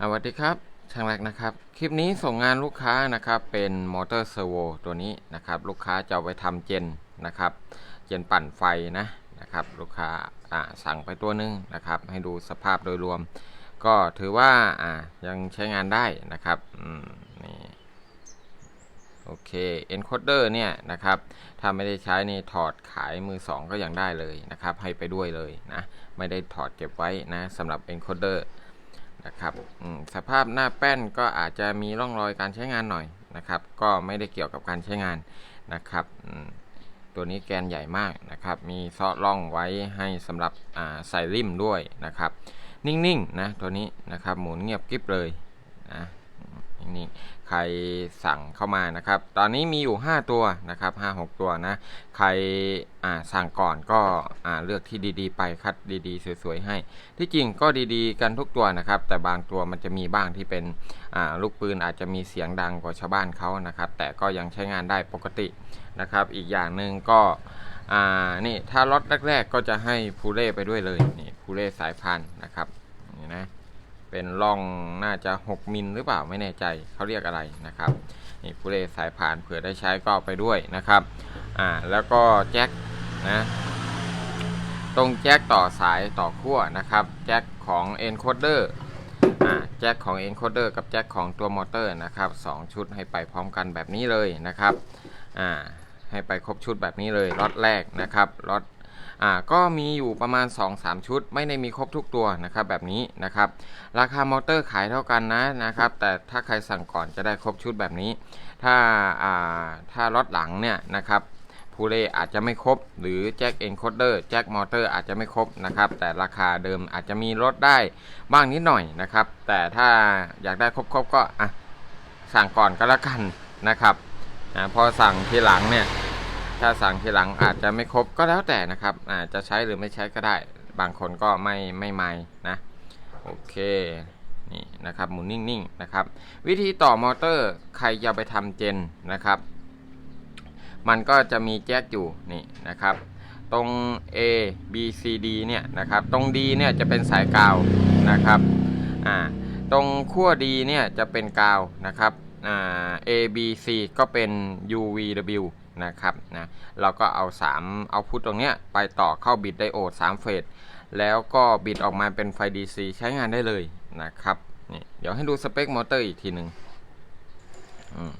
สวัสดีครับช่างแรกนะครับ คลิปนี้ส่งงานลูกค้านะครับ เป็นมอเตอร์เซอร์โวตัวนี้นะครับ ลูกค้าจะเอาไปทำเจนนะครับ เจนปั่นไฟนะนะครับ ลูกค้าสั่งไปตัวหนึงนะครับ ให้ดูสภาพโดยรวม ก็ถือว่ายังใช้งานได้นะครับนี่โอเค encoder เนี่ยนะครับ ถ้าไม่ได้ใช้นี่ถอดขายมือสองก็ยังได้เลยนะครับ ให้ไปด้วยเลยนะ ไม่ได้ถอดเก็บไว้นะสำหรับ encoder นะครับสภาพหน้าแป้นก็อาจจะมีร่องรอยการใช้งานหน่อยนะครับ ก็ไม่ได้เกี่ยวกับการใช้งานนะครับตัวนี้แกนใหญ่มากนะครับ มีซอร่องไว้ให้สำหรับใส่ริมด้วยนะครับ นิ่งๆนะตัวนี้นะครับหมุนเงียบกริบเลยนะ นิ่ใครสั่งเข้ามานะครับ ตอนนี้มีอยู่ 5 ตัวนะครับ5 6 ตัวนะ ใครอ่าสั่งก่อนก็อ่าเลือกที่ดีๆ ไปคัดดีๆ สวยๆให้ ที่จริงก็ดีๆ กันทุกตัวนะครับ แต่บางตัวมันจะมีบ้างที่เป็นอ่าลูกปืนอาจจะมีเสียงดังกว่าชาวบ้านเขานะครับ แต่ก็ยังใช้งานได้ปกตินะครับ อีกอย่างหนึ่งก็อ่านี่ถ้าล็อตแรก ๆ ก็จะให้พูเล่ไปด้วยเลยนี่พูเล่สายพันธุ์นะครับนี่นะ เป็นร่องน่าจะ 6 มิลหรือเปล่าไม่แน่ใจเขาเรียกอะไรนะครับนี่พูเล่สายพานเผื่อได้ใช้ก็เอาไปด้วยนะครับอ่าแล้วก็แจ็คนะตรงแจ็คต่อสายต่อขั้วนะครับแจ็คของ encoder อ่าแจ็คของ encoder กับแจ็คของตัวมอเตอร์นะครับสองชุดให้ไปพร้อมกันแบบนี้เลยนะครับอ่าให้ไปครบชุดแบบนี้เลยล็อตแรกนะครับล็อต อ่าก็มีอยู่ประมาณ 2-3 ชุด ไม่ได้มีครบทุกตัวนะครับแบบนี้นะครับ ราคามอเตอร์ขายเท่ากันนะนะครับ แต่ถ้าใครสั่งก่อนจะได้ครบชุดแบบนี้ ถ้าอ่าถ้าล็อตหลังเนี่ยนะครับพูเล่อาจจะไม่ครบ หรือแจ็คเอนโคเดอร์แจ็คมอเตอร์อาจจะไม่ครบนะครับ แต่ราคาเดิมอาจจะมีลดได้บ้างนิดหน่อยนะครับ แต่ถ้าอยากได้ครบๆก็อะสั่งก่อนก็แล้วกันนะครับอพอสั่งทีหลังเนี่ย ถ้าสั่งทีหลังอาจจะไม่ครบก็แล้วแต่นะครับอาจจะใช้หรือไม่ใช้ก็ได้ บางคนก็ไม่ไม่ไม่นะโอเคนี่นะครับหมุนนิ่งๆนะครับวิธีต่อมอเตอร์ใครจะไปทำเจนนะครับ มันก็จะมีแจ็คอยู่นี่นะครับ ตรง A B C D เนี่ยนะครับตรง D เนี่ยจะเป็นสายกาวนะครับอ่าตรงขั้ว D เนี่ยจะเป็นกาวนะครับอ่า A B C ก็เป็น U V W นะครับนะเราก็เอา3เอาพุทตรงเนี้ยไปต่อเข้าบิดไดโอด3เฟสแล้วก็บิดออกมาเป็นไฟ DC ใช้งานได้เลยนะครับนี่เดี๋ยวให้ดูสเปคมอเตอร์อีกทีหนึ่งอืม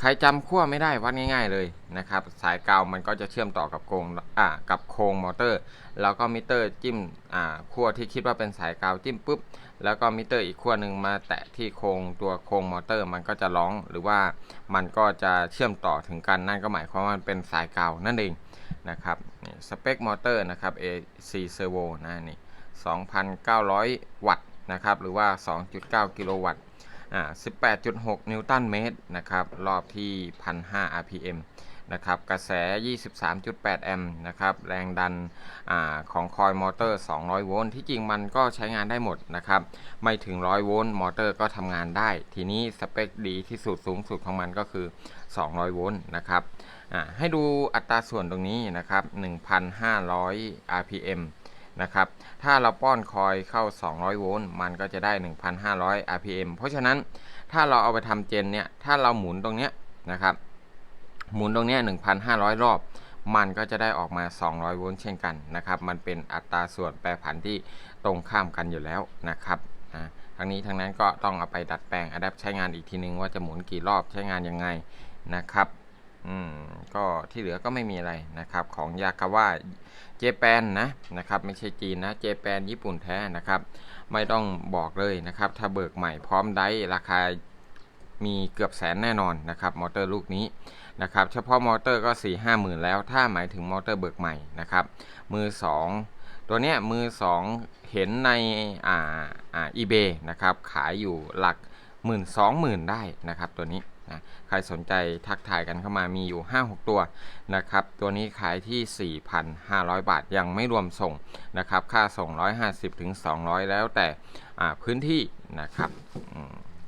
ใครจำขั้วไม่ได้วัดง่าย ๆเลยนะครับ สายกาวมันก็จะเชื่อมต่อกับโครงอ่ากับโครงมอเตอร์ แล้วก็มิเตอร์จิ้มอ่าขั้วที่คิดว่าเป็นสายกาวจิ้มปุ๊บแล้วก็มิเตอร์อีกขั้วหนึ่งมาแตะที่โครงตัวโครงมอเตอร์ มันก็จะร้องหรือว่ามันก็จะเชื่อมต่อถึงกันนั่นก็หมายความว่ามันเป็นสายกาวนั่นเองนะครับสเปคมอเตอร์นะครับ AC Servo นะนี่2,900 วัตต์นะครับหรือว่า 2.9 กิโลวัตต์ อ่า18.6 นิวตันเมตรนะครับรอบที่ 1,500 RPM นะครับกระแส 23.8 แอมป์นะครับแรงดันอ่าของคอยมอเตอร์ 200 โวลต์ที่จริงมันก็ใช้งานได้หมดนะครับไม่ถึง 100 โวลต์มอเตอร์ก็ทำงานได้ ทีนี้สเปคดีที่สุดสูงสุดของมันก็คือ 200 โวลต์นะครับอ่าให้ดูอัตราส่วนตรงนี้นะครับ 1,500 RPM นะครับ ถ้าเราป้อนคอยเข้า 200 โวลต์ มันก็จะได้ 1,500 RPM เพราะฉะนั้นถ้าเราเอาไปทำเจนเนี่ย ถ้าเราหมุนตรงเนี้ยนะครับ หมุนตรงเนี้ย1,500 รอบ มันก็จะได้ออกมา 200 โวลต์เช่นกันนะครับ มันเป็นอัตราส่วนแปรผันที่ตรงข้ามกันอยู่แล้วนะครับอ่าทั้งนี้ทั้งนั้นก็ต้องเอาไปดัดแปลงอัดแอปใช้งานอีกทีนึงว่าจะหมุนกี่รอบใช้งานยังไงนะครับ อืมก็ที่เหลือก็ไม่มีอะไรนะครับของยากาว่าเจแปนนะนะครับไม่ใช่จีนนะเจแปนญี่ปุ่นแท้นะครับ ไม่ต้องบอกเลยนะครับ ถ้าเบิกใหม่พร้อมได้ราคามีเกือบแสนแน่นอนนะครับมอเตอร์ลูกนี้นะครับเฉพาะมอเตอร์ก็4ี่ห้าหมื่นแล้ว ถ้าหมายถึงมอเตอร์เบิกใหม่นะครับมือ 2 ตัวเนี้ยมือ 2 เห็นในอ่าอ่าอีเบนะครับขายอยู่หลักหมื่นสองหมื่นได้นะครับตัวนี้ นะใครสนใจทักทายกันเข้ามามีอยู่ 5-6 ตัวนะครับ ตัวนี้ขายที่ 4,500 บาทยังไม่รวมส่งนะครับ ค่าส่ง 150ถึง200แล้วแต่พื้นที่นะครับ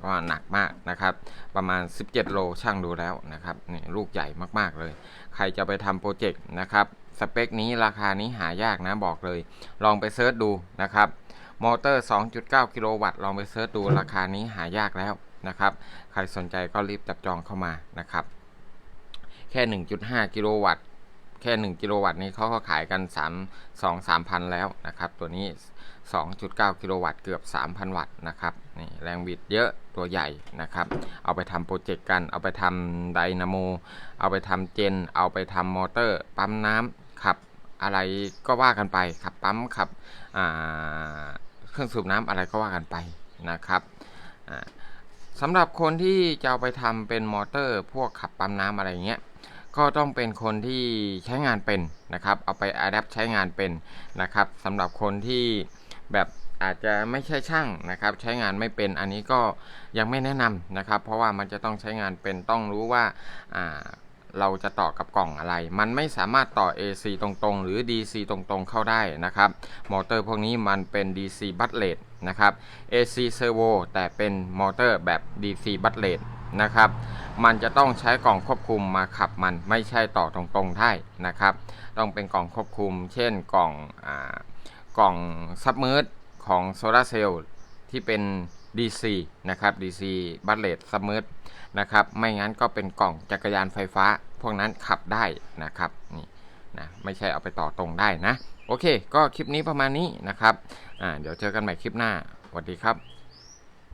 ก็หนักมากนะครับ ประมาณ 17 โลช่างดูแล้วนะครับนี่ลูกใหญ่มากๆเลย ใครจะไปทำโปรเจกต์นะครับสเปคนี้ราคานี้หายากนะบอกเลย ลองไปเซิร์ชดูนะครับ มอเตอร์ 2.9 กิโลวัตต์ ลองไปเสิร์ชดูราคานี้หายากแล้ว นะครับ ใครสนใจก็รีบจับจองเข้ามานะครับ แค่ 1.5 กิโลวัตต์ แค่ 1 กิโลวัตต์นี้เขาก็ขายกัน 3 2 3พันแล้วนะครับ ตัวนี้ 2.9 กิโลวัตต์เกือบ 3,000 วัตต์นะครับนี่แรงบิดเยอะตัวใหญ่นะครับ เอาไปทำโปรเจกต์กัน เอาไปทำไดนาโม เอาไปทำเจน เอาไปทำมอเตอร์ ปั๊มน้ำขับอะไรก็ว่ากันไปขับปั๊มขับเครื่องสูบน้ำอะไรก็ว่ากันไปนะครับอ่า สำหรับคนที่จะเอาไปทำเป็นมอเตอร์พวกขับปั๊มน้ำอะไรเงี้ยก็ต้องเป็นคนที่ใช้งานเป็นนะครับ เอาไปอัดแอปใช้งานเป็นนะครับสำหรับคนที่แบบอาจจะไม่ใช่ช่างนะครับ ใช้งานไม่เป็นอันนี้ก็ยังไม่แนะนำนะครับ เพราะว่ามันจะต้องใช้งานเป็นต้องรู้ว่าอ่า เราจะต่อกับกล่องอะไร มันไม่สามารถต่อ AC ตรงๆ หรือ DC ตรงๆ เข้าได้นะครับ มอเตอร์พวกนี้มันเป็น DC b u t l e t นะครับ AC Servo แต่เป็นมอเตอร์แบบ DC b u t l e t นะครับ มันจะต้องใช้กล่องควบคุมมาขับมันไม่ใช่ต่อตรงๆ ได้นะครับ ต้องเป็นกล่องควบคุม เช่นกล่องอกล่องซับเมอร์ของโซลาเซลล์ที่เป็น DC นะครับ DC b u t l e t ซับเมอร์ นะครับ ไม่งั้นก็เป็นกล่องจักรยานไฟฟ้า พวกนั้นขับได้นะครับนี่นะไม่ใช่เอาไปต่อตรงได้นะ โอเค ก็คลิปนี้ประมาณนี้นะครับอ่าเดี๋ยวเจอกันใหม่คลิปหน้าสวัสดีครับ